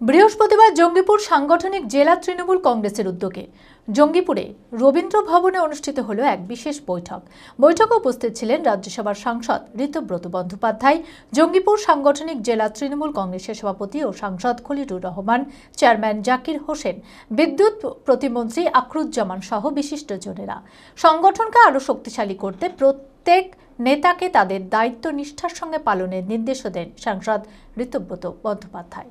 বৃহস্পতিবার জঙ্গিপুর সাংগঠনিক জেলা তৃণমূল কংগ্রেসের উদ্যোগে জঙ্গিপুরে রবীন্দ্র ভবনে অনুষ্ঠিত হল এক বিশেষ বৈঠক। বৈঠকে উপস্থিত ছিলেন রাজ্যসভার সাংসদ ঋতব্রত বন্দ্যোপাধ্যায়, জঙ্গিপুর সাংগঠনিক জেলা তৃণমূল কংগ্রেসের সভাপতি ও সাংসদ খলিলুর রহমান, চেয়ারম্যান জাকির হোসেন, বিদ্যুৎ প্রতিমন্ত্রী আখরুজ্জামান সহ বিশিষ্টজনেরা। সংগঠনকে আরও শক্তিশালী করতে প্রত্যেক নেতাকে তাদের দায়িত্ব নিষ্ঠার সঙ্গে পালনের নির্দেশও দেন সাংসদ ঋতব্রত বন্দ্যোপাধ্যায়।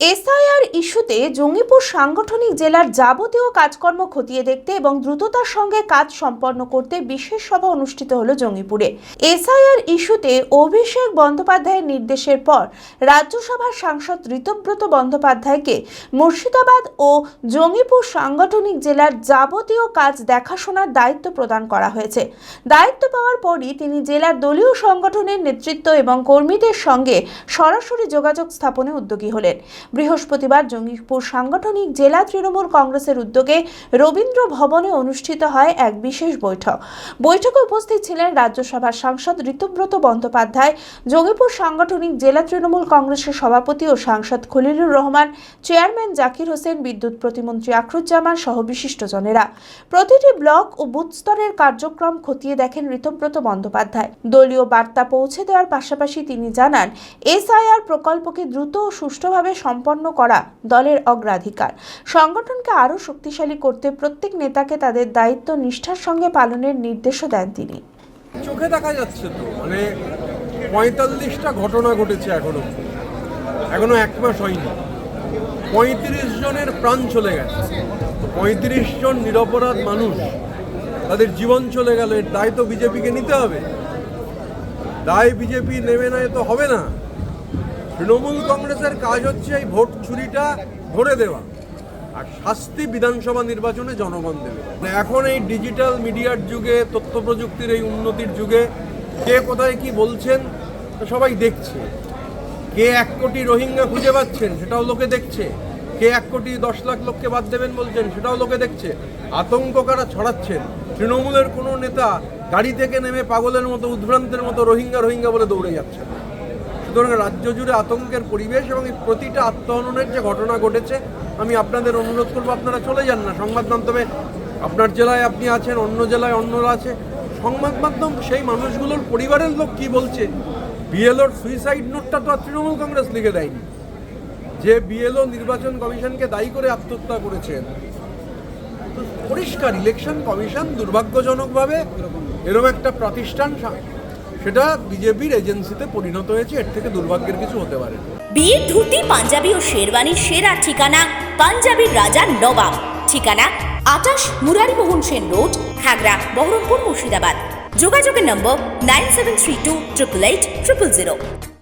SIR ইস্যুতে জঙ্গিপুর সাংগঠনিক জেলার যাবতীয় কাজকর্ম খতিয়ে দেখতে এবং দ্রুততার সঙ্গে কাজ সম্পন্ন করতে বিশেষ সভা অনুষ্ঠিত হলো জঙ্গিপুরে। এসআইআর ইস্যুতে অভিষেক বন্দ্যোপাধ্যায়ের নির্দেশের পর রাজ্যসভার সাংসদ ঋতব্রত বন্দ্যোপাধ্যায়কে মুর্শিদাবাদ ও জঙ্গিপুর সাংগঠনিক জেলার যাবতীয় কাজ দেখাশোনার দায়িত্ব প্রদান করা হয়েছে। দায়িত্ব পাওয়ার পরই তিনি জেলার দলীয় সংগঠনের নেতৃত্ব এবং কর্মীদের সঙ্গে সরাসরি যোগাযোগ স্থাপনে উদ্যোগী হলেন। বৃহস্পতিবার জঙ্গিপুর সাংগঠনিক জেলা তৃণমূল কংগ্রেসের উদ্যোগে রবীন্দ্র ভবনে অনুষ্ঠিত হয় এক বিশেষ বৈঠক। বৈঠকে উপস্থিত ছিলেন রাজ্যসভার সাংসদ ঋতুব্রত বন্দ্যোপাধ্যায়, জঙ্গিপুর সাংগঠনিক জেলা তৃণমূল কংগ্রেসের সভাপতি ও সাংসদ খলিলুর রহমান, চেয়ারম্যান জাকির হোসেন, বিদ্যুৎ প্রতিমন্ত্রী আখরুজ্জামান সহ বিশিষ্টজনেরা। প্রতিটি ব্লক ও বুথ স্তরের কার্যক্রম খতিয়ে দেখেন ঋতব্রত বন্দ্যোপাধ্যায়। দলীয় বার্তা পৌঁছে দেওয়ার পাশাপাশি তিনি জানান, এসআইআর প্রকল্পকে দ্রুত ও সুষ্ঠুভাবে সম্পন্ন করা দলের অগ্রাধিকার। সংগঠনকে আরও শক্তিশালী করতে প্রত্যেক নেতাকে তাদের দায়িত্ব নিষ্ঠার সঙ্গে পালনের নির্দেশও দেন তিনি। চোখে দেখা যাচ্ছে তো মানে পঁয়তাল্লিশটা ঘটনা ঘটেছে এখনও। এখনও এক মাস হয়নি। পঁয়ত্রিশ জনের প্রাণ চলে গেছে। পঁয়ত্রিশ জন নিরপরাধ মানুষ। তাদের জীবন চলে গেল। এর দায় তো বিজেপিকে নিতে হবে। দায় বিজেপি নেবে না এ তো হবে না। তৃণমূল কংগ্রেসের কাজ হচ্ছে এই ভোট চুরিটা ধরে দেওয়া। আর শাস্তি বিধানসভা নির্বাচনে জনগণ দেবে। এখন এই ডিজিটাল মিডিয়ার যুগে, তথ্য প্রযুক্তির এই উন্নতির যুগে কে কোথায় কি বলছেন সবাই দেখছে। কে এক কোটি রোহিঙ্গা খুঁজে পাচ্ছেন, সেটাও লোকে দেখছে। কে এক কোটি দশ লাখ লোককে বাদ দেবেন বলছেন, সেটাও লোকে দেখছে। আতঙ্ক কারা ছড়াচ্ছেন? তৃণমূলের কোনো নেতা গাড়ি থেকে নেমে পাগলের মতো, উদ্ভ্রান্তের মতো রোহিঙ্গা রোহিঙ্গা বলে দৌড়ে যাচ্ছেন। সুতরাং রাজ্য জুড়ে আতঙ্কের পরিবেশ এবং এই প্রতিটা আত্মহননের যে ঘটনা ঘটেছে, আমি আপনাদের অনুরোধ করব আপনারা চলে যান না। সংবাদ মাধ্যমে আপনার জেলায় আপনি আছেন, অন্য জেলায় অন্যরা আছে। সংবাদ মাধ্যম সেই মানুষগুলোর পরিবারের লোক কি বলছে? বিএলওর সুইসাইড নোটটা তো আর তৃণমূল কংগ্রেস লিখে দেয়নি। যে বিএলও নির্বাচন কমিশনকে দায়ী করে আত্মহত্যা করেছেন পরিষ্কার ইলেকশন কমিশন দুর্ভাগ্যজনকভাবে এরকম একটা প্রতিষ্ঠান সেটা বিজেপির এজেন্সিতে পরিণত হয়েছে, এর থেকে দুর্ভাগ্যের কিছু হতে পারে বিয়ে, ধুতি, পাঞ্জাবি ও শেরওয়ানির সেরা ঠিকানা পাঞ্জাবির রাজা নবাব। ঠিকানা আটাশ মুরারি মোহন সেন রোড, খাগড়া, বহরমপুর মুর্শিদাবাদ। যোগাযোগের নম্বর nine seven three two triple eight triple zero.